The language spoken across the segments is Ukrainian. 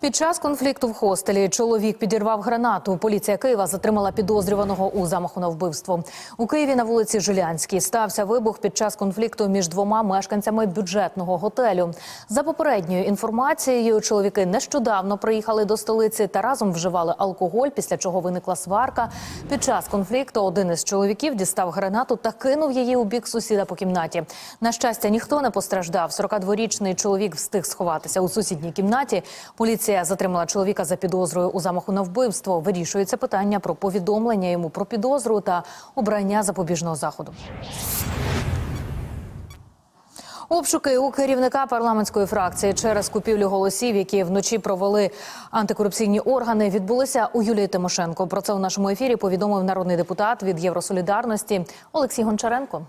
Під час конфлікту в хостелі чоловік підірвав гранату. Поліція Києва затримала підозрюваного у замаху на вбивство. У Києві на вулиці Жилянській стався вибух під час конфлікту між двома мешканцями бюджетного готелю. За попередньою інформацією, чоловіки нещодавно приїхали до столиці та разом вживали алкоголь, після чого виникла сварка. Під час конфлікту один із чоловіків дістав гранату та кинув її у бік сусіда по кімнаті. На щастя, ніхто не постраждав. 42-річний чоловік встиг сховатися у сусідній кімнаті. Поліція затримала чоловіка за підозрою у замаху на вбивство. Вирішується питання про повідомлення йому про підозру та обрання запобіжного заходу. Обшуки у керівника парламентської фракції через купівлю голосів, які вночі провели антикорупційні органи, відбулися у Юлії Тимошенко. Про це у нашому ефірі повідомив народний депутат від Євросолідарності Олексій Гончаренко.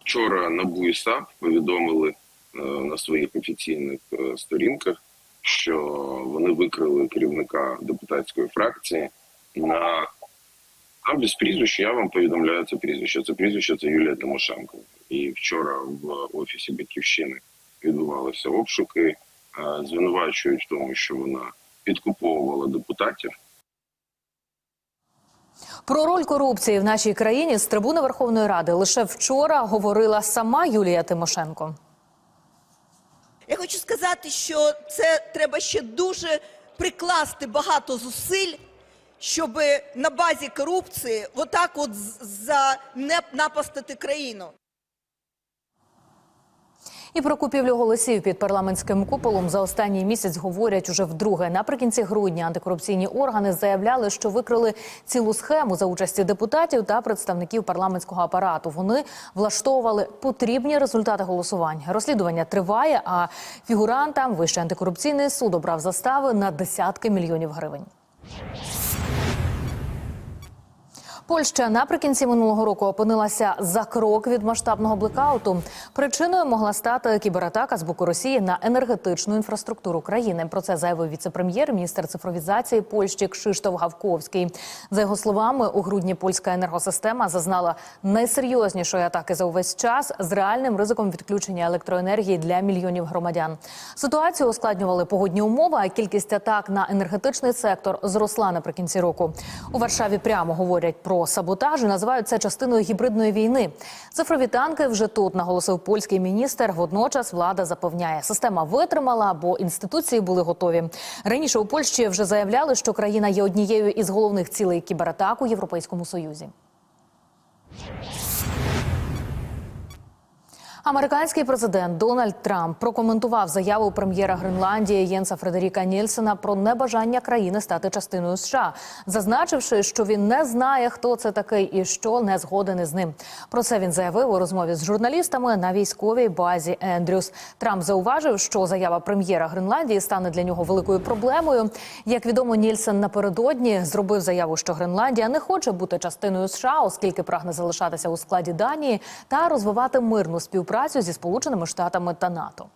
Вчора НАБУ і САП повідомили е, на своїх офіційних е, сторінках, що вони викрили керівника депутатської фракції на а без прізвища. Я вам повідомляю це прізвище. Це прізвище це Юлія Тимошенко. І вчора в офісі Батьківщини відбувалися обшуки, е, звинувачують в тому, що вона підкуповувала депутатів. Про роль корупції в нашій країні з трибуни Верховної Ради лише вчора говорила сама Юлія Тимошенко. Я хочу сказати, що це треба ще дуже прикласти багато зусиль, щоб на базі корупції отак от за не напастити країну. І про купівлю голосів під парламентським куполом за останній місяць говорять уже вдруге. Наприкінці грудня антикорупційні органи заявляли, що викрили цілу схему за участі депутатів та представників парламентського апарату. Вони влаштовували потрібні результати голосувань. Розслідування триває, а фігурантам Вищий антикорупційний суд обрав застави на десятки мільйонів гривень. Польща наприкінці минулого року опинилася за крок від масштабного блекауту. Причиною могла стати кібератака з боку Росії на енергетичну інфраструктуру країни. Про це заявив віце-прем'єр, міністр цифровізації Польщі Кшиштоф Гавковський. За його словами, у грудні польська енергосистема зазнала найсерйознішої атаки за увесь час з реальним ризиком відключення електроенергії для мільйонів громадян. Ситуацію ускладнювали погодні умови, а кількість атак на енергетичний сектор зросла наприкінці року. У Варшаві прямо говорять про саботаж і називають це частиною гібридної війни. Цифрові танки вже тут наголосив польський міністр. Водночас влада запевняє, система витримала, бо інституції були готові. Раніше у Польщі вже заявляли, що країна є однією із головних цілей кібератак у Європейському Союзі. Американський президент Дональд Трамп прокоментував заяву прем'єра Гренландії Єнса Фредеріка Нільсена про небажання країни стати частиною США, зазначивши, що він не знає, хто це такий і що не згоден із ним. Про це він заявив у розмові з журналістами на військовій базі Ендрюс. Трамп зауважив, що заява прем'єра Гренландії стане для нього великою проблемою. Як відомо, Нільсен напередодні зробив заяву, що Гренландія не хоче бути частиною США, оскільки прагне залишатися у складі Данії та розвивати мирну співпрацю зі Сполученими Штатами та НАТО.